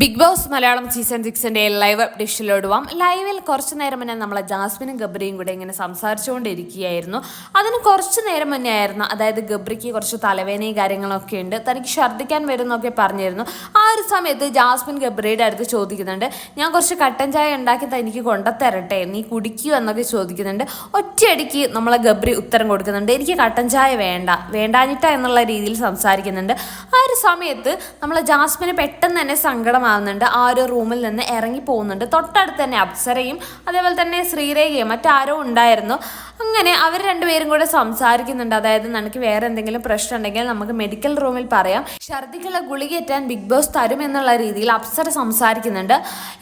Big boss Malayalam season സിക്സിന്റെ live ഡിഷിലോടുവാം ലൈവിൽ കുറച്ച് നേരം മുന്നേ നമ്മളെ ജാസ്മിനും ഗബ്രിയും കൂടെ ഇങ്ങനെ സംസാരിച്ചുകൊണ്ടിരിക്കുകയായിരുന്നു. അതിന് കുറച്ച് നേരം മുന്നേ ആയിരുന്നു അതായത് ഗബ്രിക്ക് കുറച്ച് തലവേനയും കാര്യങ്ങളൊക്കെ ഉണ്ട്. തനിക്ക് ഛർദ്ദിക്കാൻ വരുന്നൊക്കെ പറഞ്ഞിരുന്നു. ആ ഒരു സമയത്ത് ജാസ്മിൻ ഗബ്രിയുടെ അടുത്ത് ചോദിക്കുന്നുണ്ട് ഞാൻ കുറച്ച് കട്ടൻ ചായ ഉണ്ടാക്കി തനിക്ക് കൊണ്ടുത്തരട്ടെ? നീ കുടിക്കൂ എന്നൊക്കെ ചോദിക്കുന്നുണ്ട്. ഒറ്റയടിക്ക് നമ്മളെ ഗബ്രി ഉത്തരം കൊടുക്കുന്നുണ്ട് എനിക്ക് കട്ടൻ ചായ വേണ്ട വേണ്ടാഞ്ഞിട്ട എന്നുള്ള രീതിയിൽ സംസാരിക്കുന്നുണ്ട്. ആ ഒരു സമയത്ത് നമ്മളെ ജാസ്മിന് പെട്ടെന്ന് തന്നെ സങ്കടമാവുന്നുണ്ട് ആ ഒരു റൂമിൽ നിന്ന് ഇറങ്ങി പോകുന്നുണ്ട്. തൊട്ടടുത്ത് തന്നെ അപ്സരയും അതേപോലെ തന്നെ ശ്രീരേഖയും മറ്റാരോ ഉണ്ടായിരുന്നു. അങ്ങനെ അവർ രണ്ടുപേരും കൂടെ സംസാരിക്കുന്നുണ്ട്. അതായത് നമുക്ക് വേറെ എന്തെങ്കിലും പ്രശ്നം ഉണ്ടെങ്കിൽ നമുക്ക് മെഡിക്കൽ റൂമിൽ പറയാം. ഛർദിക്കുള്ള ഗുളികയറ്റാൻ ബിഗ് ബോസ് തരും എന്നുള്ള രീതിയിൽ അപ്സര സംസാരിക്കുന്നുണ്ട്.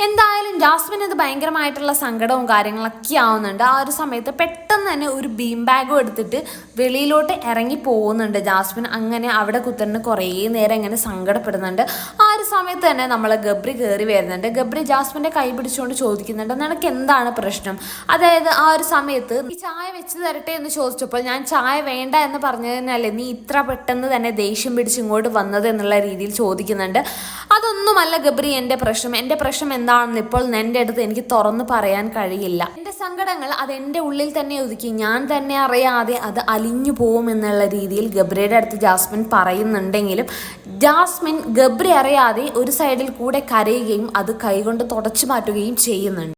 എന്തായാലും ജാസ്മിൻ ഇത് ഭയങ്കരമായിട്ടുള്ള സങ്കടവും കാര്യങ്ങളൊക്കെ ആവുന്നുണ്ട്. ആ ഒരു സമയത്ത് പെട്ടെന്ന് തന്നെ ഒരു ബീം ബാഗും എടുത്തിട്ട് വെളിയിലോട്ട് ഇറങ്ങി പോകുന്നുണ്ട് ജാസ്മിൻ. അങ്ങനെ അവിടെ കുത്തറിന് കുറേ നേരം ഇങ്ങനെ സങ്കടപ്പെടുന്നുണ്ട്. ആ സമയത്ത് തന്നെ നമ്മൾ ഗബ്രി കയറി വരുന്നുണ്ട്. ഗബ്രി ജാസ്മിന്റെ കൈ പിടിച്ചുകൊണ്ട് ചോദിക്കുന്നുണ്ട് നിനക്ക് എന്താണ് പ്രശ്നം? അതായത് ആ ഒരു സമയത്ത് ഈ ചായ വെച്ച് തരട്ടെ എന്ന് ചോദിച്ചപ്പോൾ ഞാൻ ചായ വേണ്ട എന്ന് പറഞ്ഞതിനല്ലേ നീ ഇത്ര പെട്ടെന്ന് തന്നെ ദേഷ്യം പിടിച്ച് ഇങ്ങോട്ട് വന്നത് എന്നുള്ള രീതിയിൽ ചോദിക്കുന്നുണ്ട്. അതൊന്നുമല്ല ഗബ്രി എന്റെ പ്രശ്നം. എന്റെ പ്രശ്നം എന്താണെന്ന് ഇപ്പോൾ എന്റെ അടുത്ത് എനിക്ക് തുറന്ന് പറയാൻ കഴിയില്ല. എന്റെ സങ്കടങ്ങൾ അത് എന്റെ ഉള്ളിൽ തന്നെ ഒതുക്കി. ഞാൻ തന്നെ അറിയാതെ അത് അലിഞ്ഞു പോകും എന്നുള്ള രീതിയിൽ ഗബ്രിയുടെ അടുത്ത് ജാസ്മിൻ പറയുന്നുണ്ടെങ്കിലും ജാസ്മിൻ ഗബ്രി അറിയാതെ ഒരു സൈഡിൽ കൂടെ കരയുകയും അത് കൈകൊണ്ട് തുടച്ചു മാറ്റുകയും ചെയ്യുന്നുണ്ട്.